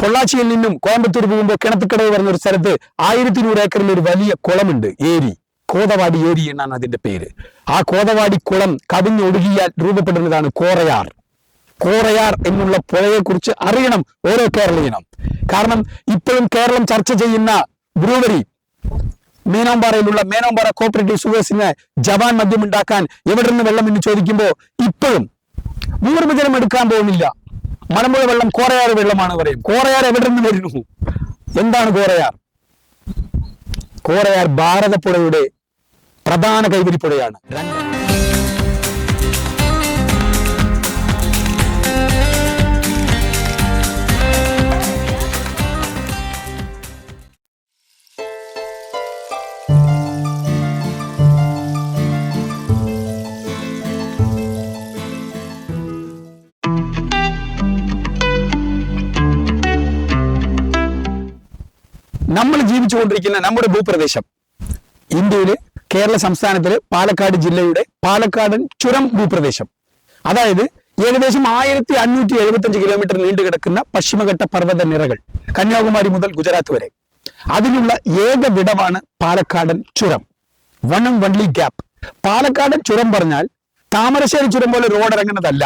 പൊള്ളാച്ചിയിൽ നിന്നും കോയമ്പത്തൂർ പോകുമ്പോൾ കിണത്തുക്കടവ് പറഞ്ഞ ഒരു സ്ഥലത്ത് ആയിരത്തി നൂറ് ഏക്കറിൽ ഒരു വലിയ കുളമുണ്ട് ഏരി. കോതവാടി ഏരി എന്നാണ് അതിന്റെ പേര്. ആ കോതവാടി കുളം കവിഞ്ഞൊഴുകിയാൽ രൂപപ്പെടുന്നതാണ് കോറയാർ. കോറയാർ എന്നുള്ള പുഴയെക്കുറിച്ച് അറിയണം ഓരോ കേരളീയനും. കാരണം ഇപ്പോഴും കേരളം ചർച്ച ചെയ്യുന്ന ബ്രൂവറി മേനോമ്പാറയിലുള്ള മേനോമ്പാറ കോപ്പറേറ്റീവ് സുവേഴ്സിന് ജവാൻ മദ്യം ഉണ്ടാക്കാൻ എവിടെ നിന്ന് വെള്ളം എന്ന് ചോദിക്കുമ്പോൾ ഇപ്പോഴും ഭൂഗർഭജലം എടുക്കാൻ പോകുന്നില്ല. മലമ്പുഴ വെള്ളം കോറയാർ വെള്ളമാണ് പറയും. കോറയാർ എവിടെ നിന്ന് വരുന്നു? എന്താണ് കോറയാർ? കോറയാർ ഭാരതപ്പുഴയുടെ പ്രധാന കൈവരിപ്പുഴയാണ്. ജീവിച്ചുകൊണ്ടിരിക്കുന്ന നമ്മുടെ ഭൂപ്രദേശം. ഇന്ത്യയിലെ കേരള സംസ്ഥാനത്തിലെ പാലക്കാട് ജില്ലയുടെ പാലക്കാടൻ ചുരം ഭൂപ്രദേശം. അതായത് ഏകദേശം ആയിരത്തി അഞ്ഞൂറ്റി എഴുപത്തി അഞ്ച് കിലോമീറ്റർ നീണ്ടു കിടക്കുന്ന പശ്ചിമഘട്ട പർവത നിരകൾ കന്യാകുമാരി മുതൽ ഗുജറാത്ത് വരെ. അതിനുള്ള ഏക വിടവാണ് പാലക്കാടൻ ചുരം. വൺ ആൻഡ് വൺലി ഗ്യാപ്പ് പാലക്കാടൻ ചുരം പറഞ്ഞാൽ താമരശ്ശേരി ചുരം പോലെ റോഡ് ഇറങ്ങുന്നതല്ല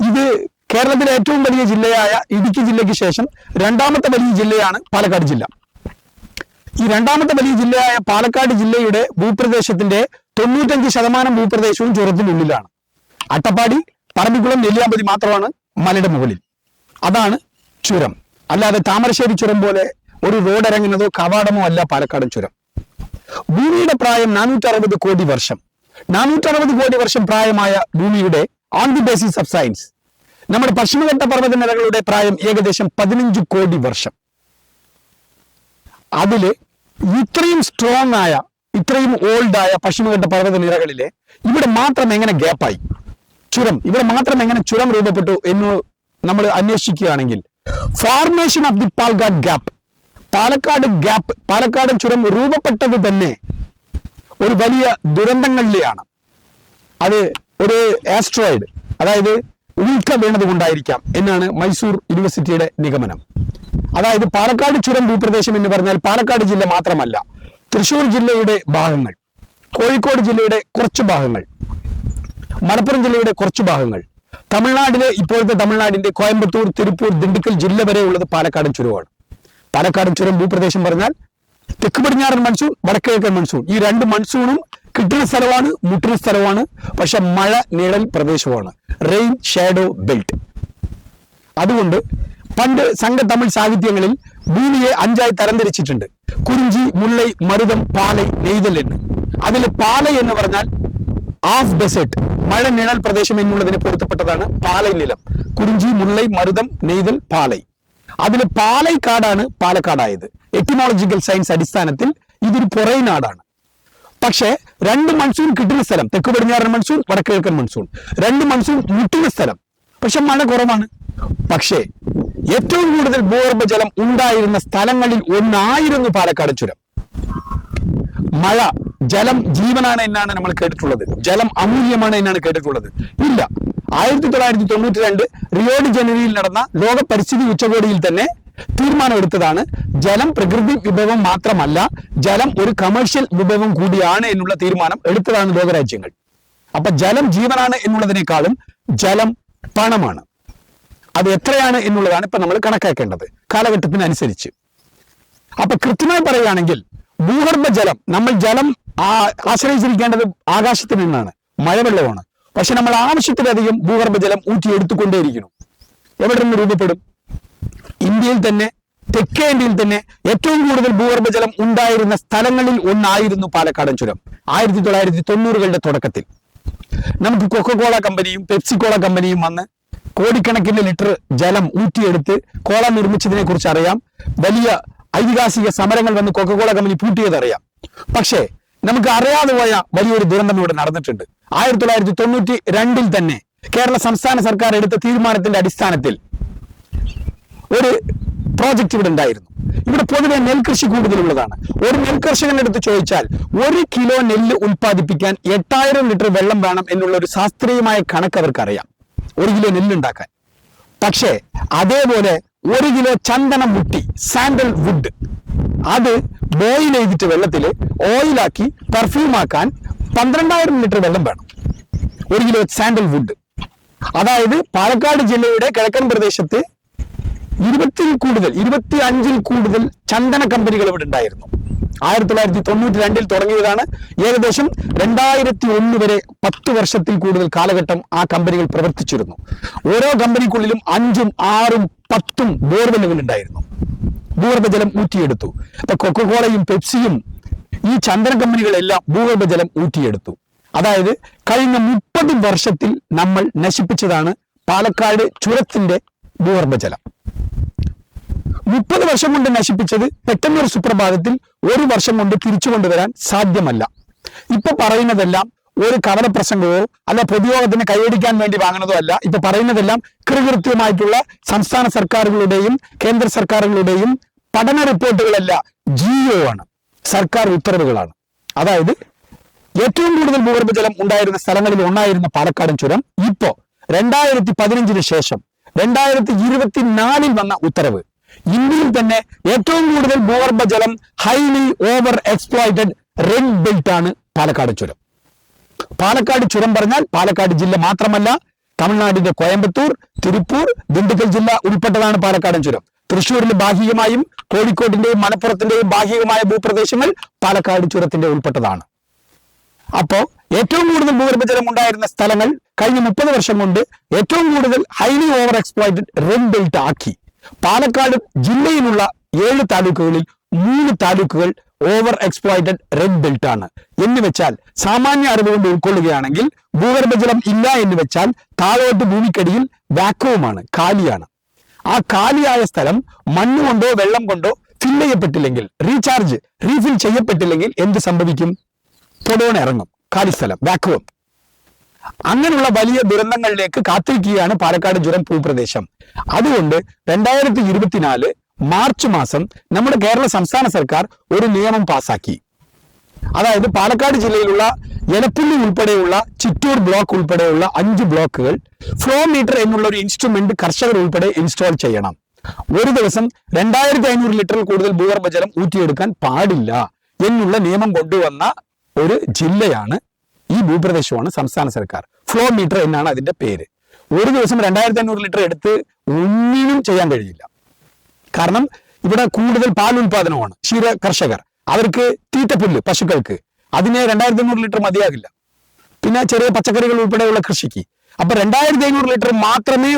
ഇത് കേരളത്തിലെ ഏറ്റവും വലിയ ജില്ലയായ ഇടുക്കി ജില്ലയ്ക്ക് ശേഷം രണ്ടാമത്തെ വലിയ ജില്ലയാണ് പാലക്കാട് ജില്ല. ഈ രണ്ടാമത്തെ വലിയ ജില്ലയായ പാലക്കാട് ജില്ലയുടെ ഭൂപ്രദേശത്തിന്റെ തൊണ്ണൂറ്റഞ്ച് ശതമാനം ഭൂപ്രദേശവും ചുരത്തിനുള്ളിലാണ് അട്ടപ്പാടി പറമ്പിക്കുളം നെല്ലിയാമ്പതി മാത്രമാണ് മലയുടെ മുകളിൽ. അതാണ് ചുരം. അല്ലാതെ താമരശ്ശേരി ചുരം പോലെ ഒരു റോഡ് ഇറങ്ങുന്നതോ കവാടമോ അല്ല പാലക്കാടൻ ചുരം. ഭൂമിയുടെ പ്രായം നാനൂറ്റി അറുപത് കോടി വർഷം. നാനൂറ്റി അറുപത് കോടി വർഷം പ്രായമായ ഭൂമിയുടെ on the basis of science നമ്മുടെ പശ്ചിമഘട്ട പർവതനിരകളുടെ പ്രായം ഏകദേശം പതിനഞ്ച് കോടി വർഷം. അതിൽ ഇത്രയും സ്ട്രോങ് ആയ ഇത്രയും ഓൾഡ് ആയ പശ്ചിമഘട്ട പർവത നിരകളിലെ ഇവിടെ മാത്രം എങ്ങനെ ഗ്യാപ്പായി ചുരം. ഇവിടെ മാത്രം എങ്ങനെ ചുരം രൂപപ്പെട്ടു എന്ന് നമ്മൾ അന്വേഷിക്കുകയാണെങ്കിൽ formation of the Palghat gap Palakkad gap Palakkad ചുരം രൂപപ്പെട്ടത് തന്നെ ഒരു വലിയ ദുരന്തങ്ങളിലെയാണ്. അത് ഒരു ആസ്ട്രോയിഡ് അതായത് ഉൽക്ക വീണത് കൊണ്ടായിരിക്കാം എന്നാണ് മൈസൂർ യൂണിവേഴ്സിറ്റിയുടെ നിഗമനം. അതായത് പാലക്കാട് ചുരം ഭൂപ്രദേശം എന്ന് പറഞ്ഞാൽ പാലക്കാട് ജില്ല മാത്രമല്ല തൃശൂർ ജില്ലയുടെ ഭാഗങ്ങൾ കോഴിക്കോട് ജില്ലയുടെ കുറച്ച് ഭാഗങ്ങൾ മലപ്പുറം ജില്ലയുടെ കുറച്ച് ഭാഗങ്ങൾ തമിഴ്നാട്ടിലെ ഇപ്പോഴത്തെ തമിഴ്നാടിന്റെ കോയമ്പത്തൂർ തിരുപ്പൂർ ദിണ്ടുക്കൽ ജില്ല വരെ ഉള്ളത് പാലക്കാട് ചുരമാണ്. പാലക്കാട് ചുരം ഭൂപ്രദേശം പറഞ്ഞാൽ തെക്ക് പടിഞ്ഞാറൻ മൺസൂൺ വടക്കിഴക്കൻ മൺസൂൺ ഈ രണ്ട് മൺസൂണും കിട്ടുന്ന സ്ഥലമാണ് മുട്ടുന്ന സ്ഥലമാണ് പക്ഷെ മഴ നിഴൽ പ്രദേശമാണ്. റെയിൻ ഷാഡോ ബെൽറ്റ് അതുകൊണ്ട് പണ്ട് സംഘ തമിഴ് സാഹിത്യങ്ങളിൽ ഭൂമിയെ അഞ്ചായി തരംതിരിച്ചിട്ടുണ്ട്. കുറിഞ്ചി മുല്ലൈ മരുതം പാലൈ നെയ്തൽ എന്ന്. അതിൽ പാലൈ എന്ന് പറഞ്ഞാൽ ആഫ് ഡെസേർട്ട് മഴ നിഴൽ പ്രദേശം എന്നുള്ളതിന് പൊരുത്തപ്പെട്ടതാണ് പാലൈ നിലം. കുറിഞ്ചി മുല്ലൈ മരുതം നെയ്തൽ പാലൈ. അതിൽ പാലൈ കാടാണ് പാലക്കാടായത്. എറ്റിമോളജിക്കൽ സയൻസ് അടിസ്ഥാനത്തിൽ ഇതൊരു പുറൈ നാടാണ്. പക്ഷേ രണ്ട് മൺസൂൺ കിട്ടുന്ന സ്ഥലം തെക്ക് പടിഞ്ഞാറൻ മൺസൂൺ വടക്കിഴക്കൻ മൺസൂൺ രണ്ട് മൺസൂൺ മുട്ടുന്ന സ്ഥലം. പക്ഷെ മഴ കുറവാണ്. പക്ഷേ ഏറ്റവും കൂടുതൽ ഭൂഗർഭജലം ഉണ്ടായിരുന്ന സ്ഥലങ്ങളിൽ ഒന്നായിരുന്നു പാലക്കാട് ചുരം. മഴ ജലം ജീവനാണ് എന്നാണ് നമ്മൾ കേട്ടിട്ടുള്ളത്. ജലം അമൂല്യമാണ് എന്നാണ് കേട്ടിട്ടുള്ളത്. ഇല്ല. ആയിരത്തി തൊള്ളായിരത്തി തൊണ്ണൂറ്റി രണ്ട് റിയോഡി ജനുവരിയിൽ നടന്ന ലോക പരിസ്ഥിതി ഉച്ചകോടിയിൽ തന്നെ തീരുമാനമെടുത്തതാണ് ജലം പ്രകൃതി വിഭവം മാത്രമല്ല ജലം ഒരു കമേഴ്ഷ്യൽ വിഭവം കൂടിയാണ് എന്നുള്ള തീരുമാനം എടുത്തതാണ് ലോകരാജ്യങ്ങൾ. അപ്പൊ ജലം ജീവനാണ് എന്നുള്ളതിനേക്കാളും ജലം പണമാണ്. അത് എത്രയാണ് എന്നുള്ളതാണ് ഇപ്പൊ നമ്മൾ കണക്കാക്കേണ്ടത് കാലഘട്ടത്തിനനുസരിച്ച്. അപ്പൊ കൃത്യമായി പറയുകയാണെങ്കിൽ ഭൂഗർഭ ജലം നമ്മൾ ജലം ആശ്രയിച്ചിരിക്കേണ്ടത് ആകാശത്തിൽ നിന്നാണ് മഴവെള്ളമാണ്. പക്ഷെ നമ്മൾ ആവശ്യത്തിലധികം ഭൂഗർഭ ജലം ഊറ്റിയെടുത്തുകൊണ്ടേയിരിക്കുന്നു. എവിടെ നിന്ന് രൂപപ്പെടും? ഇന്ത്യയിൽ തന്നെ തെക്കേ ഇന്ത്യയിൽ തന്നെ ഏറ്റവും കൂടുതൽ ഭൂഗർഭജലം ഉണ്ടായിരുന്ന സ്ഥലങ്ങളിൽ ഒന്നായിരുന്നു പാലക്കാടൻ ചുരം ആയിരത്തി തൊള്ളായിരത്തി തൊണ്ണൂറുകളുടെ തുടക്കത്തിൽ. നമുക്ക് കൊക്കകോള കമ്പനിയും പെപ്സിക്കോള കമ്പനിയും വന്ന് കോടിക്കണക്കിന് ലിറ്റർ ജലം ഊറ്റിയെടുത്ത് കോള നിർമ്മിച്ചതിനെ കുറിച്ച് അറിയാം. വലിയ ഐതിഹാസിക സമരങ്ങൾ വന്ന് കൊക്കക്കോള കമ്പനി പൂട്ടിയത് അറിയാം. പക്ഷേ നമുക്ക് അറിയാതെ പോയ വലിയൊരു ദുരന്തം ഇവിടെ നടന്നിട്ടുണ്ട്. ആയിരത്തി തൊള്ളായിരത്തി തൊണ്ണൂറ്റി രണ്ടിൽ തന്നെ കേരള സംസ്ഥാന സർക്കാർ എടുത്ത തീരുമാനത്തിന്റെ അടിസ്ഥാനത്തിൽ ഒരു പ്രോജക്റ്റ് ഇവിടെ ഉണ്ടായിരുന്നു. ഇവിടെ പൊതുവെ നെൽകൃഷി കൂടുതലുള്ളതാണ്. ഒരു നെൽകർഷകനെടുത്ത് ചോദിച്ചാൽ ഒരു കിലോ നെല്ല് ഉൽപ്പാദിപ്പിക്കാൻ എട്ടായിരം ലിറ്റർ വെള്ളം വേണം എന്നുള്ള ഒരു ശാസ്ത്രീയമായ കണക്ക് അവർക്ക് അറിയാം ഒരു കിലോ നെല്ലുണ്ടാക്കാൻ. പക്ഷേ അതേപോലെ ഒരു കിലോ ചന്ദന മുട്ടി സാൻഡൽ വുഡ് അത് ബോയിൽ ചെയ്തിട്ട് വെള്ളത്തിൽ ഓയിലാക്കി പെർഫ്യൂം ആക്കാൻ പന്ത്രണ്ടായിരം ലിറ്റർ വെള്ളം വേണം. ഒരു കിലോ സാൻഡൽ വുഡ്. അതായത് പാലക്കാട് ജില്ലയുടെ കിഴക്കൻ പ്രദേശത്ത് ഇരുപത്തിൽ കൂടുതൽ ഇരുപത്തി അഞ്ചിൽ കൂടുതൽ ചന്ദന കമ്പനികൾ ഇവിടെ ഉണ്ടായിരുന്നു. ആയിരത്തി തൊള്ളായിരത്തി തൊണ്ണൂറ്റി രണ്ടിൽ തുടങ്ങിയതാണ്. ഏകദേശം രണ്ടായിരത്തി ഒന്ന് വരെ പത്ത് വർഷത്തിൽ കൂടുതൽ കാലഘട്ടം ആ കമ്പനികൾ പ്രവർത്തിച്ചിരുന്നു. ഓരോ കമ്പനിക്കുള്ളിലും അഞ്ചും ആറും പത്തും ബോർവെല്ലുകൾ ഉണ്ടായിരുന്നു. ഭൂഗർഭജലം ഊറ്റിയെടുത്തു. ഇപ്പൊ കൊക്കോകോളയും പെപ്സിയും ഈ ചന്ദന കമ്പനികളെല്ലാം ഭൂഗർഭജലം ഊറ്റിയെടുത്തു. അതായത് കഴിഞ്ഞ മുപ്പത് വർഷത്തിൽ നമ്മൾ നശിപ്പിച്ചതാണ് പാലക്കാട് ചുരത്തിന്റെ ഭൂഗർഭജലം. മുപ്പത് വർഷം കൊണ്ട് നശിപ്പിച്ചത് പെട്ടെന്നൊരു സുപ്രഭാതത്തിൽ ഒരു വർഷം കൊണ്ട് തിരിച്ചു കൊണ്ടുവരാൻ സാധ്യമല്ല. ഇപ്പൊ പറയുന്നതെല്ലാം ഒരു കവലപ്രസംഗമോ അല്ല പൊതുയോഗത്തിന് കൈയടിക്കാൻ വേണ്ടി വാങ്ങുന്നതോ അല്ല. ഇപ്പൊ പറയുന്നതെല്ലാം കൃകൃത്യമായിട്ടുള്ള സംസ്ഥാന സർക്കാരുകളുടെയും കേന്ദ്ര സർക്കാരുകളുടെയും പഠന റിപ്പോർട്ടുകളല്ല ജിഒ ആണ്. സർക്കാർ ഉത്തരവുകളാണ്. അതായത് ഏറ്റവും കൂടുതൽ ഭൂഗർഭജലം ഉണ്ടായിരുന്ന സ്ഥലങ്ങളിൽ ഒന്നായിരുന്ന പാലക്കാടൻ ചുരം. ഇപ്പോ രണ്ടായിരത്തി പതിനഞ്ചിന് ശേഷം രണ്ടായിരത്തി ഇരുപത്തിനാലിൽ വന്ന ഉത്തരവ്. ഇന്ത്യയിൽ തന്നെ ഏറ്റവും കൂടുതൽ ഭൂഗർഭജലം highly over exploited red belt ആണ് പാലക്കാട് ചുരം. പാലക്കാട് ചുരം പറഞ്ഞാൽ പാലക്കാട് ജില്ല മാത്രമല്ല തമിഴ്നാടിന്റെ കോയമ്പത്തൂർ തിരുപ്പൂർ ദിണ്ടുക്കൽ ജില്ല ഉൾപ്പെട്ടതാണ് പാലക്കാടൻ ചുരം. തൃശ്ശൂരിൽ ഭാഗികമായും കോഴിക്കോടിന്റെയും മലപ്പുറത്തിന്റെയും ഭാഗികമായ ഭൂപ്രദേശങ്ങൾ പാലക്കാട് ചുരത്തിന്റെ ഉൾപ്പെട്ടതാണ്. അപ്പോ ഏറ്റവും കൂടുതൽ ഭൂഗർഭജലം ഉണ്ടായിരുന്ന സ്ഥലങ്ങൾ കഴിഞ്ഞ മുപ്പത് വർഷം കൊണ്ട് ഏറ്റവും കൂടുതൽ highly over exploited red belt ആക്കി. പാലക്കാട് ജില്ലയിലുള്ള ഏഴ് താലൂക്കുകളിൽ മൂന്ന് താലൂക്കുകൾ ഓവർ എക്സ്പ്ലോയിറ്റഡ് റെഡ് ബെൽറ്റ് ആണ്. എന്ന് വെച്ചാൽ സാമാന്യ അറിവ് കൊണ്ട് ഉൾക്കൊള്ളുകയാണെങ്കിൽ ഭൂഗർഭജലം ഇല്ല എന്ന് വെച്ചാൽ താഴോട്ട് ഭൂമിക്കടിയിൽ വാക്കവുമാണ് കാലിയാണ്. ആ കാലിയായ സ്ഥലം മണ്ണ് കൊണ്ടോ വെള്ളം കൊണ്ടോ ഫിൽ ചെയ്യപ്പെട്ടില്ലെങ്കിൽ റീചാർജ് റീഫിൽ ചെയ്യപ്പെട്ടില്ലെങ്കിൽ എന്ത് സംഭവിക്കും? പൊടോൺ ഇറങ്ങും കാലിസ്ഥലം വാക്വം അങ്ങനെയുള്ള വലിയ ദുരന്തങ്ങളിലേക്ക് കാത്തിരിക്കുകയാണ് പാലക്കാട് ജുരം ഭൂപ്രദേശം. അതുകൊണ്ട് രണ്ടായിരത്തി ഇരുപത്തിനാല് മാർച്ച് മാസം നമ്മുടെ കേരള സംസ്ഥാന സർക്കാർ ഒരു നിയമം പാസാക്കി. അതായത് പാലക്കാട് ജില്ലയിലുള്ള എലപ്പുള്ളി ഉൾപ്പെടെയുള്ള ചിറ്റൂർ ബ്ലോക്ക് ഉൾപ്പെടെയുള്ള അഞ്ച് ബ്ലോക്കുകൾ ഫ്ലോ മീറ്റർ എന്നുള്ള ഒരു ഇൻസ്ട്രുമെന്റ് കർഷകർ ഉൾപ്പെടെ ഇൻസ്റ്റാൾ ചെയ്യണം. ഒരു ദിവസം രണ്ടായിരത്തി അഞ്ഞൂറ് ലിറ്ററിൽ കൂടുതൽ ഭൂഗർഭജലം ഊറ്റിയെടുക്കാൻ പാടില്ല എന്നുള്ള നിയമം കൊണ്ടുവന്ന ഒരു ജില്ലയാണ് ഈ ഭൂപ്രദേശമാണ് സംസ്ഥാന സർക്കാർ. ഫ്ലോ മീറ്റർ എന്നാണ് അതിന്റെ പേര്. ഒരു ദിവസം രണ്ടായിരത്തി അഞ്ഞൂറ് ലിറ്റർ എടുത്ത് ഒന്നിനും ചെയ്യാൻ കഴിയില്ല. കാരണം ഇവിടെ കൂടുതൽ പാൽ ഉൽപാദനമാണ്. ക്ഷീര കർഷകർ. അവർക്ക് തീറ്റപ്പുല്ല് പശുക്കൾക്ക്. അതിന് രണ്ടായിരത്തി അഞ്ഞൂറ് ലിറ്റർ മതിയാകില്ല. പിന്നെ ചെറിയ പച്ചക്കറികൾ ഉൾപ്പെടെയുള്ള കൃഷിക്ക്. അപ്പൊ രണ്ടായിരത്തി അഞ്ഞൂറ് ലിറ്റർ മാത്രമേ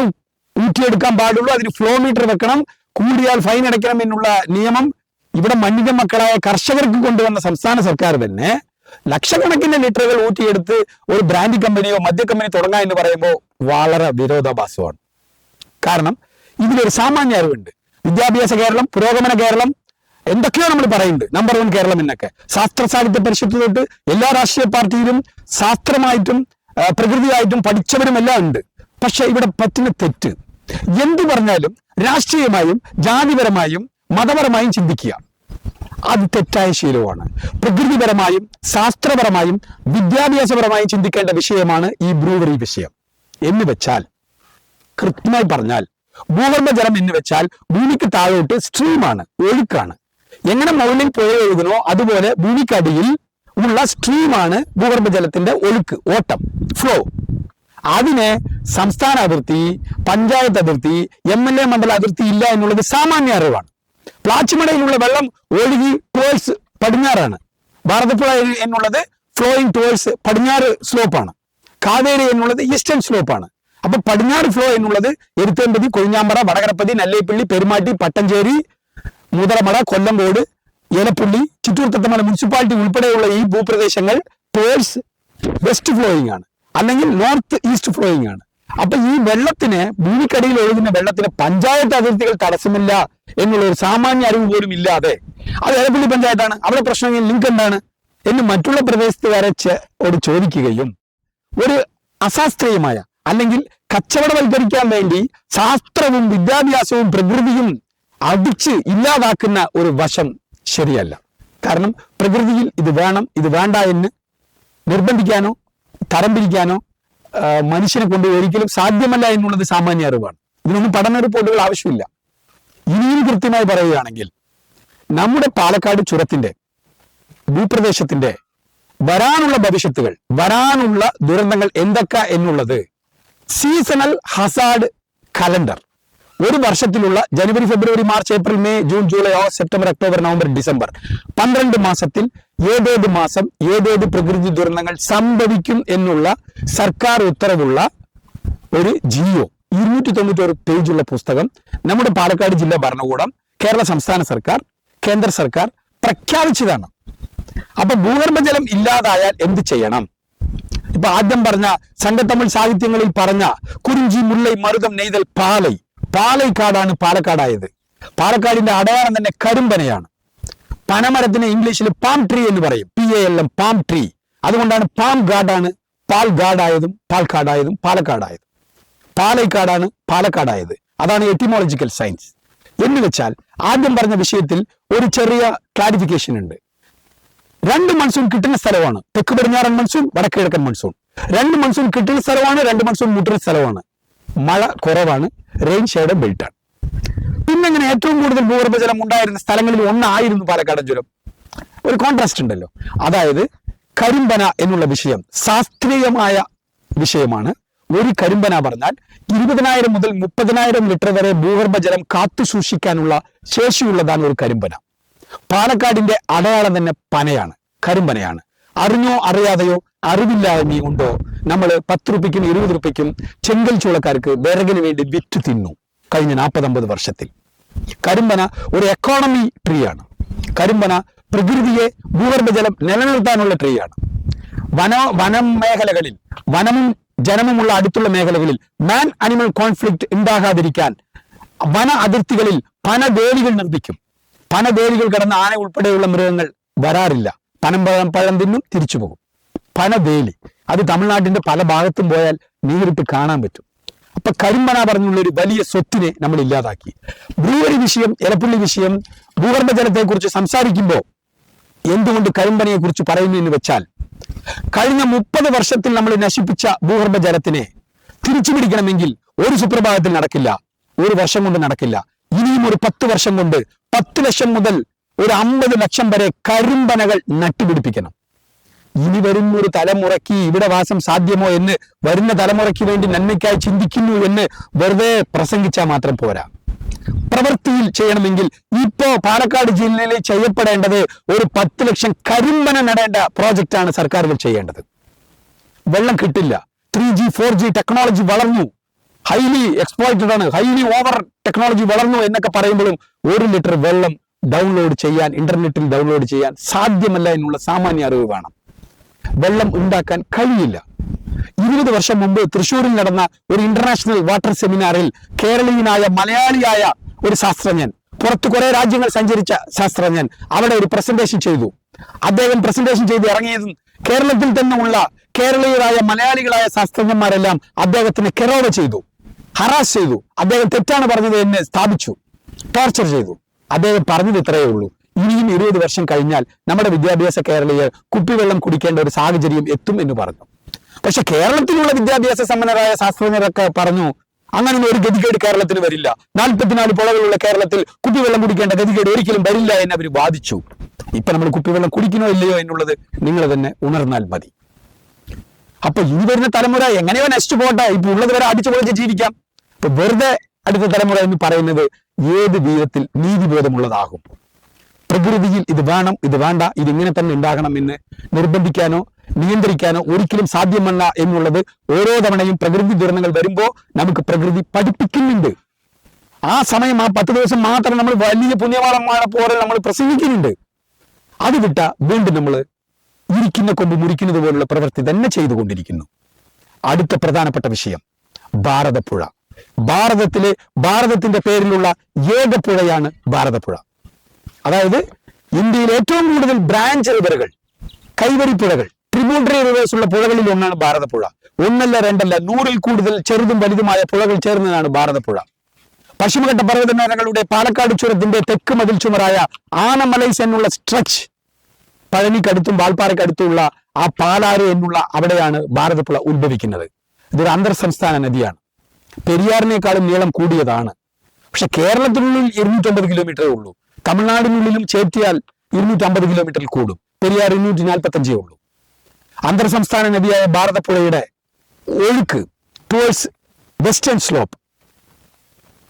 ഊറ്റിയെടുക്കാൻ പാടുള്ളൂ. അതിന് ഫ്ലോ മീറ്റർ വെക്കണം. കൂടിയാൽ ഫൈൻ അടയ്ക്കണം എന്നുള്ള നിയമം ഇവിടെ മണ്ണിക മക്കളായ കർഷകർക്ക് കൊണ്ടുവന്ന സംസ്ഥാന സർക്കാർ തന്നെ ലക്ഷക്കണക്കിന് ലിറ്ററുകൾ ഊറ്റിയെടുത്ത് ഒരു ബ്രാൻഡ് കമ്പനിയോ മദ്യ കമ്പനി തുടങ്ങാൻ എന്ന് പറയുമ്പോൾ വളരെ വിരോധാഭാസമാണ്. കാരണം ഇതിലൊരു സാമാന്യ അറിവുണ്ട്. വിദ്യാഭ്യാസ കേരളം പുരോഗമന കേരളം എന്തൊക്കെയോ നമ്മൾ പറയുന്നുണ്ട്. നമ്പർ വൺ കേരളം എന്നൊക്കെ. ശാസ്ത്ര സാഹിത്യ പരിഷത്ത് തൊട്ട് എല്ലാ രാഷ്ട്രീയ പാർട്ടിയിലും ശാസ്ത്രമായിട്ടും പ്രകൃതിയായിട്ടും പഠിച്ചവരും എല്ലാം ഉണ്ട്. പക്ഷെ ഇവിടെ പറ്റുന്ന തെറ്റ്. എന്തു പറഞ്ഞാലും രാഷ്ട്രീയമായും ജാതിപരമായും മതപരമായും ചിന്തിക്കുക. അത് തെറ്റായ ശീലമാണ് പ്രകൃതിപരമായും ശാസ്ത്രപരമായും വിദ്യാഭ്യാസപരമായും ചിന്തിക്കേണ്ട വിഷയമാണ് ഈ ബ്രൂവറി വിഷയം. എന്ന് വെച്ചാൽ കൃത്യമായി പറഞ്ഞാൽ ഭൂഗർഭജലം എന്ന് വെച്ചാൽ ഭൂമിക്ക് താഴോട്ട് സ്ട്രീമാണ് ഒഴുക്കാണ്. എങ്ങനെ മൗലിൽ പുഴ ഒഴുകുന്നോ അതുപോലെ ഭൂമിക്കടിയിൽ ഉള്ള സ്ട്രീമാണ് ഭൂഗർഭജലത്തിന്റെ ഒഴുക്ക് ഓട്ടം ഫ്ലോ അതിനെ സംസ്ഥാന അതിർത്തി പഞ്ചായത്ത് അതിർത്തി എം എൽ എ മണ്ഡല അതിർത്തി ഇല്ല എന്നുള്ളത് സാമാന്യ അറിവാണ്. പ്ലാച്ചിമടയിലുള്ള വെള്ളം ഒഴുകി ടോൾസ് പടിഞ്ഞാറാണ് ഭാരതപ്പുഴ എന്നുള്ളത് ഫ്ലോയിങ് ടോൾസ് പടിഞ്ഞാറ് സ്ലോപ്പാണ് കാവേരി എന്നുള്ളത് ഈസ്റ്റേൺ സ്ലോപ്പാണ് അപ്പൊ പടിഞ്ഞാറ് ഫ്ലോ എന്നുള്ളത് എരുത്തേമ്പതി കൊഴിഞ്ഞാമ്പറ വടകരപ്പതി നെല്ലേപ്പള്ളി പെരുമാട്ടി പട്ടഞ്ചേരി മുതലമട കൊല്ലങ്കോട് ഏലപ്പള്ളി ചിറ്റൂർ തത്തമല മുനിസിപ്പാലിറ്റി ഉൾപ്പെടെയുള്ള ഈ ഭൂപ്രദേശങ്ങൾ ടോൾസ് വെസ്റ്റ് ഫ്ലോയിങ് ആണ് അല്ലെങ്കിൽ നോർത്ത് ഈസ്റ്റ് ഫ്ലോയിങ് ആണ് അപ്പൊ ഈ വെള്ളത്തിന് ഭൂമിക്കടിയിൽ ഒഴുകുന്ന വെള്ളത്തിന് പഞ്ചായത്ത് അതിർത്തികൾ തടസ്സമില്ല എന്നുള്ള ഒരു സാമാന്യ അറിവ് പോലും ഇല്ലാതെ. അത് ഏലപ്പള്ളി പഞ്ചായത്താണ്. അവിടെ പ്രശ്നം ലിങ്ക് എന്താണ്? എന്ന് മറ്റുള്ള പ്രദേശത്തുകാരെ ഓട് ചോദിക്കുകയും ഒരു അശാസ്ത്രീയമായ അല്ലെങ്കിൽ കച്ചവടവൽക്കരിക്കാൻ വേണ്ടി ശാസ്ത്രവും വിദ്യാഭ്യാസവും പ്രകൃതിയും അടിച്ച് ഇല്ലാതാക്കുന്ന ഒരു വശം ശരിയല്ല. കാരണം പ്രകൃതിയിൽ ഇത് വേണം ഇത് വേണ്ട എന്ന് നിർബന്ധിക്കാനോ തരം പിരിക്കാനോ ആ, മനുഷ്യനെ കൊണ്ട് ഒരിക്കലും സാധ്യമല്ല എന്നുള്ളത് സാമാന്യ അറിവാണ്. ഇതിനൊന്നും പഠന റിപ്പോർട്ടുകൾ ആവശ്യമില്ല. ഇനിയും കൃത്യമായി പറയുകയാണെങ്കിൽ നമ്മുടെ പാലക്കാട് ചുരത്തിന്റെ ഭൂപ്രദേശത്തിന്റെ വരാനുള്ള ഭവിഷ്യത്തുകൾ വരാനുള്ള ദുരന്തങ്ങൾ എന്തൊക്കെ എന്നുള്ളത് സീസണൽ ഹസാഡ് കലണ്ടർ ഒരു വർഷത്തിലുള്ള January February March April May June July August September October November December പന്ത്രണ്ട് മാസത്തിൽ ഏതേത് മാസം ഏതേത് പ്രകൃതി ദുരന്തങ്ങൾ സംഭവിക്കും എന്നുള്ള സർക്കാർ ഉത്തരവുള്ള ഒരു ജിയോ ഇരുന്നൂറ്റി പേജ് പേജുള്ള പുസ്തകം നമ്മുടെ പാലക്കാട് ജില്ലാ ഭരണകൂടം കേരള സംസ്ഥാന സർക്കാർ കേന്ദ്ര സർക്കാർ പ്രഖ്യാപിച്ചതാണ്. അപ്പൊ ഭൂഗർഭജലം ഇല്ലാതായാൽ എന്ത് ചെയ്യണം? ഇപ്പൊ ആദ്യം പറഞ്ഞ സംഘത്തമിഴ് സാഹിത്യങ്ങളിൽ പറഞ്ഞ കുറിഞ്ചി മുല്ലൈ മരുതം നെയ്തൽ പാലൈ പാലൈക്കാടാണ് പാലക്കാടായത്. പാലക്കാടിന്റെ അടയാളം തന്നെ കരിമ്പനയാണ്. പനമരത്തിന് ഇംഗ്ലീഷിൽ പാം ട്രീ എന്ന് പറയും. P A L M palm tree അതുകൊണ്ടാണ് പാം ഗാഡാണ് പാൽ ഗാഡായതും പാൽക്കാടായതും പാലക്കാടായതും. പാലൈക്കാടാണ് പാലക്കാടായത്. അതാണ് എറ്റിമോളജിക്കൽ സയൻസ് എന്ന് വെച്ചാൽ ആദ്യം പറഞ്ഞ വിഷയത്തിൽ ഒരു ചെറിയ ക്ലാരിഫിക്കേഷൻ ഉണ്ട്. രണ്ട് മൺസൂൺ കിട്ടുന്ന സ്ഥലമാണ്. തെക്ക് പടിഞ്ഞാറൻ മൺസൂൺ വടക്കിഴക്കൻ മൺസൂൺ രണ്ട് മൺസൂൺ കിട്ടുന്ന സ്ഥലമാണ് രണ്ട് മൺസൂൺ മുട്ടുന്ന സ്ഥലമാണ്. മഴ കുറവാണ് റെയിൻ ഷെയ്ഡ് ബെൽറ്റാണ് പിന്നെ ഇങ്ങനെ ഏറ്റവും കൂടുതൽ ഭൂഗർഭജലം ഉണ്ടായിരുന്ന സ്ഥലങ്ങളിൽ ഒന്നായിരുന്നു പാലക്കാടൻ ചുരം ഒരു കോൺട്രാസ്റ്റ് ഉണ്ടല്ലോ. അതായത് കരിമ്പന എന്നുള്ള വിഷയം ശാസ്ത്രീയമായ വിഷയമാണ്. ഒരു കരിമ്പന പറഞ്ഞാൽ ഇരുപതിനായിരം മുതൽ മുപ്പതിനായിരം ലിറ്റർ വരെ ഭൂഗർഭജലം കാത്തു സൂക്ഷിക്കാനുള്ള ശേഷിയുള്ളതാണ് ഒരു കരിമ്പന. പാലക്കാടിന്റെ അടയാളം തന്നെ പനയാണ് കരിമ്പനയാണ്. അറിഞ്ഞോ അറിയാതെയോ അറിവില്ലായ്മ കൊണ്ടോ നമ്മൾ പത്ത് റുപ്യക്കും ഇരുപത് റുപ്യക്കും ചെങ്കൽ ചൂളക്കാർക്ക് വിറകിന് വേണ്ടി വിറ്റ് തിന്നു കഴിഞ്ഞ നാൽപ്പത്തമ്പത് വർഷത്തിൽ. കരിമ്പന ഒരു എക്കോണമി ട്രീ ആണ്. കരിമ്പന പ്രകൃതിയെ ഭൂഗർഭജലം നിലനിർത്താനുള്ള ട്രീ ആണ്. വന വനം മേഖലകളിൽ വനവും ജനമുമുള്ള അടുത്തുള്ള മേഖലകളിൽ മാൻ അനിമൽ കോൺഫ്ലിക്റ്റ് ഉണ്ടാകാതിരിക്കാൻ വന അതിർത്തികളിൽ പനവേലികൾ നിർമ്മിക്കും. പനവേലികൾ കിടന്ന ആന ഉൾപ്പെടെയുള്ള മൃഗങ്ങൾ വരാറില്ല. പനം പഴം പഴം തിന്നും തിരിച്ചു പോകും പനവേലി അത് തമിഴ്നാട്ടിന്റെ പല ഭാഗത്തും പോയാൽ നേരിട്ട് കാണാൻ പറ്റും. അപ്പൊ കരിമ്പന പറഞ്ഞുള്ള ഒരു വലിയ സ്വത്തിനെ നമ്മൾ ഇല്ലാതാക്കി. ബ്രൂവരി വിഷയം എലപ്പുള്ളി വിഷയം ഭൂഗർഭജലത്തെ കുറിച്ച് സംസാരിക്കുമ്പോൾ എന്തുകൊണ്ട് കരിമ്പനയെ കുറിച്ച് പറയുന്നു എന്ന് വെച്ചാൽ കഴിഞ്ഞ മുപ്പത് വർഷത്തിൽ നമ്മൾ നശിപ്പിച്ച ഭൂഗർഭജലത്തിനെ തിരിച്ചു പിടിക്കണമെങ്കിൽ ഒരു സുപ്രഭാതത്തിൽ നടക്കില്ല ഒരു വർഷം കൊണ്ട് നടക്കില്ല. ഇനിയും ഒരു പത്ത് വർഷം കൊണ്ട് പത്ത് ലക്ഷം മുതൽ ഒരു അമ്പത് ലക്ഷം വരെ കരിമ്പനകൾ നട്ടുപിടിപ്പിക്കണം. ഇനി വരുന്ന ഒരു തലമുറയ്ക്ക് ഇവിടെ വാസം സാധ്യമോ എന്ന് വരുന്ന തലമുറയ്ക്ക് വേണ്ടി നന്മയ്ക്കായി ചിന്തിക്കുന്നു എന്ന് വെറുതെ പ്രസംഗിച്ചാൽ മാത്രം പോരാ. പ്രവൃത്തിയിൽ ചെയ്യണമെങ്കിൽ ഇപ്പോ പാലക്കാട് ജില്ലയിൽ ചെയ്യപ്പെടേണ്ടത് ഒരു പത്ത് ലക്ഷം കരിമ്പന നടേണ്ട ആണ് സർക്കാരുകൾ ചെയ്യേണ്ടത്. വെള്ളം കിട്ടില്ല. Three G four G technology വളർന്നു. ഹൈലി എക്സ്പ്ലോയിറ്റഡ് ആണ്. ഹൈലി ഓവർ ടെക്നോളജി വളർന്നു എന്നൊക്കെ പറയുമ്പോഴും ഒരു ലിറ്റർ വെള്ളം ഡൗൺലോഡ് ചെയ്യാൻ ഇന്റർനെറ്റിൽ ഡൗൺലോഡ് ചെയ്യാൻ സാധ്യമല്ല എന്നുള്ള സാമാന്യ അറിവ് വേണം. വെള്ളം ഉണ്ടാക്കാൻ കഴിയില്ല. ഇരുപത് വർഷം മുമ്പ് തൃശൂരിൽ നടന്ന ഒരു ഇന്റർനാഷണൽ വാട്ടർ സെമിനാറിൽ കേരളീയനായ മലയാളിയായ ഒരു ശാസ്ത്രജ്ഞൻ പുറത്ത് കുറെ രാജ്യങ്ങൾ സഞ്ചരിച്ച ശാസ്ത്രജ്ഞൻ അവിടെ ഒരു പ്രസന്റേഷൻ ചെയ്തു. അദ്ദേഹം പ്രസന്റേഷൻ ചെയ്ത് ഇറങ്ങിയത് കേരളത്തിൽ തന്നെ ഉള്ള കേരളീയരായ മലയാളികളായ ശാസ്ത്രജ്ഞന്മാരെല്ലാം അദ്ദേഹത്തിന് കെറോവ ചെയ്തു ഹറാസ് ചെയ്തു. അദ്ദേഹം തെറ്റാണ് പറഞ്ഞത് എന്നെ സ്ഥാപിച്ചു ടോർച്ചർ ചെയ്തു. അദ്ദേഹം പറഞ്ഞത് ഇത്രയേ ഉള്ളൂ. ഇനിയും ഇരുപത് വർഷം കഴിഞ്ഞാൽ നമ്മുടെ വിദ്യാഭ്യാസ കേരളീയർ കുപ്പിവെള്ളം കുടിക്കേണ്ട ഒരു സാഹചര്യം എത്തും എന്ന് പറഞ്ഞു. പക്ഷെ കേരളത്തിലുള്ള വിദ്യാഭ്യാസ സമ്പന്നരായ ശാസ്ത്രജ്ഞരൊക്കെ പറഞ്ഞു അങ്ങനൊന്നും ഒരു ഗതികേട് കേരളത്തിന് വരില്ല. നാൽപ്പത്തിനാല് പുഴകളുള്ള കേരളത്തിൽ കുപ്പിവെള്ളം കുടിക്കേണ്ട ഗതികേട് ഒരിക്കലും വരില്ല എന്ന് അവർ വാദിച്ചു. ഇപ്പൊ നമ്മൾ കുപ്പിവെള്ളം കുടിക്കണോ ഇല്ലയോ എന്നുള്ളത് നിങ്ങൾ തന്നെ ഉണർന്നാൽ മതി. അപ്പൊ ഇനി വരുന്ന തലമുറ എങ്ങനെയോ നശിച്ചു പോട്ടെ. ഇപ്പൊ ഉള്ളത് വരെ അടിച്ചു പൊളിച്ച് ജീവിക്കാം. ഇപ്പൊ വെറുതെ അടുത്ത തലമുറ എന്ന് പറയുന്നത് ഏത് വിധത്തിൽ നീതിബോധമുള്ളതാകും. പ്രകൃതിയിൽ ഇത് വേണം ഇത് വേണ്ട ഇത് ഇങ്ങനെ തന്നെ ഉണ്ടാകണം എന്ന് നിർബന്ധിക്കാനോ നിയന്ത്രിക്കാനോ ഒരിക്കലും സാധ്യമല്ല എന്നുള്ളത് ഓരോ തവണയും പ്രകൃതി ദുരന്തങ്ങൾ വരുമ്പോൾ നമുക്ക് പ്രകൃതി പഠിപ്പിക്കുന്നുണ്ട്. ആ സമയം ആ പത്ത് ദിവസം മാത്രം നമ്മൾ വലിയ പുണ്യവാളന്മാരെ പോലെ നമ്മൾ പ്രസംഗിക്കുന്നുണ്ട്. അത് വിട്ട വീണ്ടും നമ്മൾ ഇരിക്കുന്ന കൊമ്പ് മുറിക്കുന്നത് പോലുള്ള പ്രവൃത്തി തന്നെ ചെയ്തുകൊണ്ടിരിക്കുന്നു. അടുത്ത പ്രധാനപ്പെട്ട വിഷയം ഭാരതപ്പുഴ. ഭാരതത്തിലെ ഭാരതത്തിന്റെ പേരിലുള്ള ഏക പുഴയാണ് ഭാരതപ്പുഴ. അതായത് ഇന്ത്യയിൽ ഏറ്റവും കൂടുതൽ ബ്രാഞ്ച് റിവറുകൾ കൈവരിപ്പുഴകൾ ട്രിബ്യൂട്ടറി റിവേഴ്സ് ഉള്ള പുഴകളിൽ ഒന്നാണ് ഭാരതപ്പുഴ. ഒന്നല്ല രണ്ടല്ല നൂറിൽ കൂടുതൽ ചെറുതും വലുതുമായ പുഴകൾ ചേർന്നതാണ് ഭാരതപ്പുഴ. പശ്ചിമഘട്ട പർവതനിരകളുടെ പാലക്കാട് ചുരത്തിന്റെ തെക്ക് മതിൽ ചുമറായ ആനമലൈസ് എന്നുള്ള സ്ട്രെച്ച് പഴനിക്കടുത്തും വാൽപ്പാറയ്ക്കടുത്തുള്ള ആ പാലാറ് എന്നുള്ള അവിടെയാണ് ഭാരതപ്പുഴ ഉത്ഭവിക്കുന്നത്. ഇതൊരു അന്തർ സംസ്ഥാന നദിയാണ്. പെരിയാറിനേക്കാളും നീളം കൂടിയതാണ്. പക്ഷെ കേരളത്തിനുള്ളിൽ ഇരുന്നൂറ്റമ്പത് കിലോമീറ്ററേ ഉള്ളൂ. തമിഴ്നാടിനുള്ളിലും ചേർത്തിയാൽ ഇരുന്നൂറ്റമ്പത് കിലോമീറ്ററിൽ കൂടും. പെരിയാർ ഇരുന്നൂറ്റി നാൽപ്പത്തി അഞ്ചേ ഉള്ളൂ. അന്തർ സംസ്ഥാന നദിയായ ഭാരതപ്പുഴയുടെ ഒഴുക്ക് ടുവേഴ്സ് വെസ്റ്റേൺ സ്ലോപ്പ്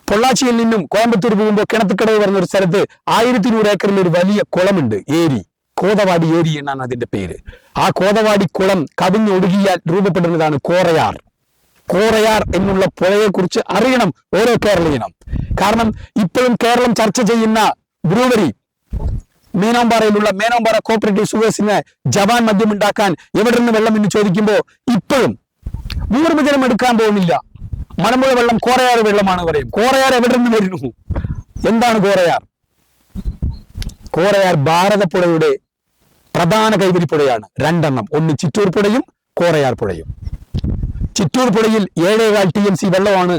പൊള്ളാച്ചിയിൽ നിന്നും കോയമ്പത്തൂർ പോകുമ്പോൾ കിണത്തുക്കടവ് പറഞ്ഞ ഒരു സ്ഥലത്ത് ആയിരത്തി നൂറ് ഏക്കറിൽ ഒരു വലിയ കുളമുണ്ട് ഏരി. കോതവാടി ഏരി എന്നാണ് അതിന്റെ പേര്. ആ കോതവാടി കുളം കവിഞ്ഞൊഴുകിയാൽ രൂപപ്പെടുന്നതാണ് കോറയാർ. കോറയാർ എന്നുള്ള പുഴയെക്കുറിച്ച് അറിയണം ഓരോ കേരളീയനും. കാരണം ഇപ്പോഴും കേരളം ചർച്ച ചെയ്യുന്ന ബ്രൂവറി മേനോമ്പാറയിലുള്ള മേനോമ്പാറ കോപ്പറേറ്റീവ് സുവേഴ്സിന് ജവാൻ മദ്യം ഉണ്ടാക്കാൻ എവിടെ നിന്ന് വെള്ളം എന്ന് ചോദിക്കുമ്പോൾ ഇപ്പോഴും ഭൂർഭജനം എടുക്കാൻ പോകുന്നില്ല. മലമ്പുഴ വെള്ളം കോറയാർ വെള്ളമാണ് പറയും. കോറയാർ എവിടെ നിന്ന് വരുന്നു? എന്താണ് കോറയാർ? കോറയാർ ഭാരതപ്പുഴയുടെ പ്രധാന കൈവരിപ്പുഴയാണ് രണ്ടെണ്ണം. ഒന്ന് ചിറ്റൂർ പുഴയും കോറയാർ പുഴയും. ചിറ്റൂർ പുഴയിൽ ഏഴേകാൽ ടി എം സി വെള്ളമാണ്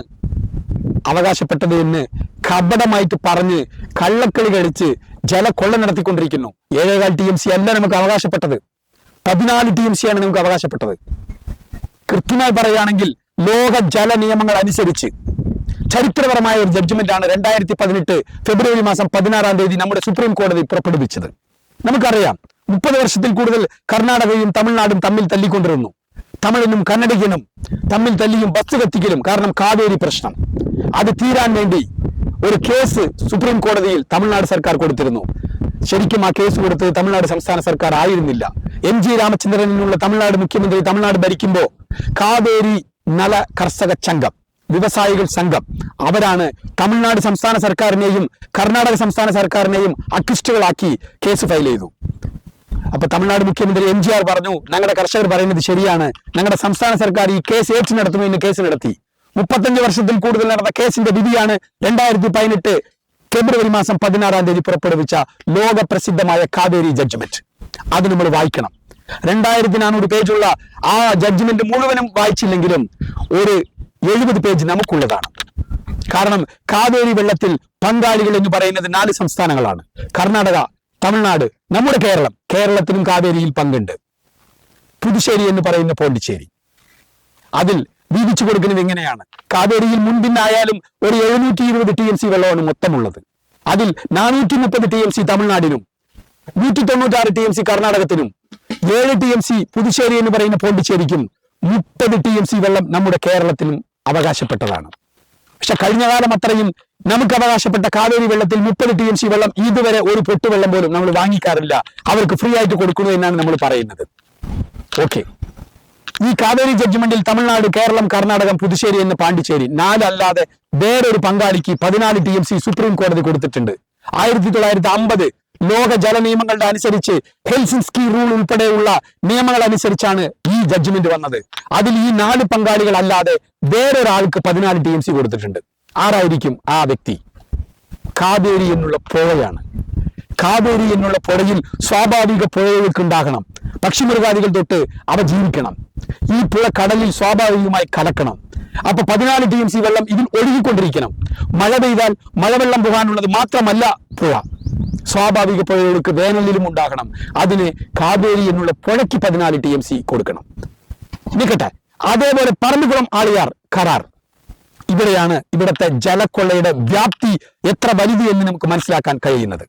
അവകാശപ്പെട്ടത് എന്ന് കപടമായിട്ട് പറഞ്ഞ് കള്ളക്കളി കഴിച്ച് ജലക്കൊള്ള നടത്തിക്കൊണ്ടിരിക്കുന്നു. ഏഴേകാൽ ടി എം സി അല്ല നമുക്ക് അവകാശപ്പെട്ടത്. പതിനാല് ടി എം സി ആണ് നമുക്ക് അവകാശപ്പെട്ടത്. കൃത്യമായി പറയുകയാണെങ്കിൽ ലോക ജല നിയമങ്ങൾ അനുസരിച്ച് ചരിത്രപരമായ ഒരു ജഡ്ജ്മെന്റ് ആണ് രണ്ടായിരത്തി പതിനെട്ട് ഫെബ്രുവരി മാസം പതിനാറാം തീയതി നമ്മുടെ സുപ്രീം കോടതി പുറപ്പെടുവിച്ചത്. നമുക്കറിയാം മുപ്പത് വർഷത്തിൽ കൂടുതൽ കർണാടകയും തമിഴ്നാടും തമ്മിൽ തല്ലിക്കൊണ്ടിരുന്നു. തമിഴിനും കന്നഡയ്ക്കനും തമ്മിൽ തല്ലിയും ബസ് കത്തിക്കലും കാരണം കാവേരി പ്രശ്നം. അത് തീരാൻ വേണ്ടി ഒരു കേസ് സുപ്രീം കോടതിയിൽ തമിഴ്നാട് സർക്കാർ കൊടുത്തിരുന്നു. ശരിക്കും ആ കേസ് കൊടുത്തത് തമിഴ്നാട് സംസ്ഥാന സർക്കാർ ആയിരുന്നില്ല. എം ജി രാമചന്ദ്രനുള്ള തമിഴ്നാട് മുഖ്യമന്ത്രി തമിഴ്നാട് ഭരിക്കുമ്പോൾ കാവേരി നല കർഷക സംഘം വ്യവസായികൾ സംഘം അവരാണ് തമിഴ്നാട് സംസ്ഥാന സർക്കാരിനെയും കർണാടക സംസ്ഥാന സർക്കാരിനെയും അക്വിസ്റ്റുകളാക്കി കേസ് ഫയൽ ചെയ്തു. അപ്പൊ തമിഴ്നാട് മുഖ്യമന്ത്രി എം ജി ആർ പറഞ്ഞു ഞങ്ങളുടെ കർഷകർ പറയുന്നത് ശരിയാണ്. ഞങ്ങളുടെ സംസ്ഥാന സർക്കാർ ഈ കേസ് ഏറ്റു നടത്തുമെന്ന് കേസ് നടത്തി. മുപ്പത്തഞ്ച് വർഷത്തിൽ കൂടുതൽ നടന്ന കേസിന്റെ വിധിയാണ് രണ്ടായിരത്തി പതിനെട്ട് ഫെബ്രുവരി മാസം പതിനാറാം തീയതി പുറപ്പെടുവിച്ച ലോക പ്രസിദ്ധമായ കാവേരി ജഡ്ജ്മെന്റ്. അത് നമ്മൾ വായിക്കണം. രണ്ടായിരത്തി നാനൂറ് പേജുള്ള ആ ജഡ്ജ്മെന്റ് മുഴുവനും വായിച്ചില്ലെങ്കിലും ഒരു എഴുപത് പേജ് നമുക്കുള്ളതാണ്. കാരണം കാവേരി വെള്ളത്തിൽ പങ്കാളികൾ എന്ന് പറയുന്നത് നാല് സംസ്ഥാനങ്ങളാണ്. കർണാടക തമിഴ്നാട് നമ്മുടെ കേരളം. കേരളത്തിനും കാവേരിയിൽ പങ്കുണ്ട്. പുതുശ്ശേരി എന്ന് പറയുന്ന പോണ്ടിച്ചേരി. അതിൽ വീതിച്ചു കൊടുക്കുന്നത് എങ്ങനെയാണ് കാവേരിയിൽ മുൻപിന്നായാലും ഒരു എഴുന്നൂറ്റി ഇരുപത് ടി എം സി വെള്ളമാണ് മൊത്തമുള്ളത്. അതിൽ നാനൂറ്റി മുപ്പത് ടി എം സി തമിഴ്നാടിനും നൂറ്റി തൊണ്ണൂറ്റാറ് ടി എം സി കർണാടകത്തിനും ഏഴ് ടി എം സി പുതുശ്ശേരി എന്ന് പറയുന്ന പോണ്ടിച്ചേരിക്കും മുപ്പത് ടി എം സി വെള്ളം നമ്മുടെ കേരളത്തിനും അവകാശപ്പെട്ടതാണ്. പക്ഷെ കഴിഞ്ഞ കാലം അത്രയും നമുക്ക് അവകാശപ്പെട്ട കാവേരി വെള്ളത്തിൽ മുപ്പത് ടി എം സി വെള്ളം ഇതുവരെ ഒരു പൊട്ടുവെള്ളം പോലും നമ്മൾ വാങ്ങിക്കാറില്ല. അവർക്ക് ഫ്രീ ആയിട്ട് കൊടുക്കുന്നു എന്നാണ് നമ്മൾ പറയുന്നത്. ഓക്കെ. ഈ കാവേരി ജഡ്ജ്മെന്റിൽ തമിഴ്നാട് കേരളം കർണാടകം പുതുശ്ശേരി എന്ന് പാണ്ടിച്ചേരി. നാലല്ലാതെ വേറൊരു പങ്കാളിക്ക് പതിനാല് ടി എം സി സുപ്രീം കോടതി കൊടുത്തിട്ടുണ്ട്. ആയിരത്തി തൊള്ളായിരത്തി അമ്പത് ലോക ജല നിയമങ്ങളുടെ അനുസരിച്ച് ഹെൽസിൻസ്കി റൂൾ ഉൾപ്പെടെയുള്ള നിയമങ്ങൾ അനുസരിച്ചാണ് ഈ ജഡ്ജ്മെന്റ് വന്നത്. അതിൽ ഈ നാല് പങ്കാളികൾ അല്ലാതെ വേറൊരാൾക്ക് പതിനാല് ടി എം സി കൊടുത്തിട്ടുണ്ട്. ആരായിരിക്കും ആ വ്യക്തി? കാവേരി എന്നുള്ള പുഴയാണ്. കാവേരി എന്നുള്ള പുഴയിൽ സ്വാഭാവിക പുഴകൾക്ക് ഉണ്ടാകണം. പക്ഷിമൃഗാദികൾ തൊട്ട് അവ ജീവിക്കണം. ഈ പുഴ കടലിൽ സ്വാഭാവികമായി കലക്കണം. അപ്പൊ പതിനാല് ടി എം സി വെള്ളം ഇതിൽ ഒഴുകിക്കൊണ്ടിരിക്കണം. മഴ പെയ്താൽ മഴവെള്ളം പോകാനുള്ളത് മാത്രമല്ല പുഴ. സ്വാഭാവിക പുഴകൾക്ക് വേനലിലും ഉണ്ടാകണം. അതിന് കാവേരി എന്നുള്ള പുഴയ്ക്ക് പതിനാല് ടി എം സി കൊടുക്കണം. നിൽക്കട്ടെ. അതേപോലെ പറമ്പുകുളം ആളിയാർ കരാർ. ഇവിടെയാണ് ഇവിടുത്തെ ജലക്കൊള്ളയുടെ വ്യാപ്തി എത്ര വലുത് എന്ന് നമുക്ക് മനസ്സിലാക്കാൻ കഴിയുന്നത്.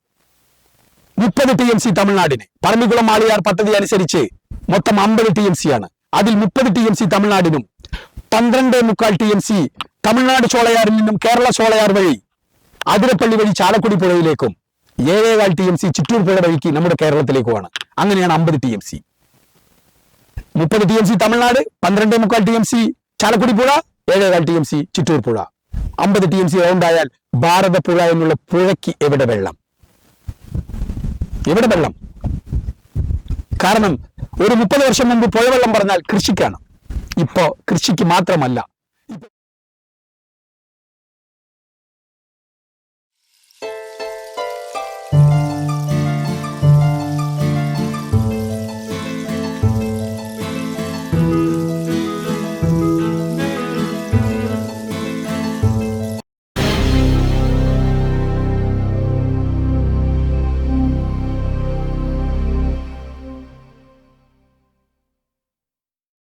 മുപ്പത് ടി എം സി തമിഴ്നാടിന് പറമ്പിക്കുളം ആളിയാർ പദ്ധതി അനുസരിച്ച് മൊത്തം അമ്പത് ടി എം സി ആണ് അതിൽ മുപ്പത് ടി എം സി തമിഴ്നാടിനും പന്ത്രണ്ട് മുക്കാൽ ടി എം സി തമിഴ്നാട് ചോളയാറിൽ നിന്നും കേരള ചോളയാർ വഴി അതിരപ്പള്ളി വഴി ചാലക്കുടി പുഴയിലേക്കും ഏഴേകാൽ ടി എം സി ചിറ്റൂർ പുഴ വഴിക്ക് നമ്മുടെ കേരളത്തിലേക്കുമാണ് അങ്ങനെയാണ് അമ്പത് ടി എം സി മുപ്പത് ടി എം സി തമിഴ്നാട് പന്ത്രണ്ട് മുക്കാൽ ടി എം സി ചാലക്കുടി പുഴ ഏഴേകാൽ ടി എം സി ചിറ്റൂർ പുഴ അമ്പത് ടി എം സി ഉണ്ടായാൽ ഭാരതപ്പുഴ എന്നുള്ള പുഴയ്ക്ക് എവിടെ വെള്ളം എവിടെ വെള്ളം. കാരണം ഒരു മുപ്പത് വർഷം മുമ്പ് പുഴവെള്ളം പറഞ്ഞാൽ കൃഷിക്കാണ്. ഇപ്പോ കൃഷിക്ക് മാത്രമല്ല.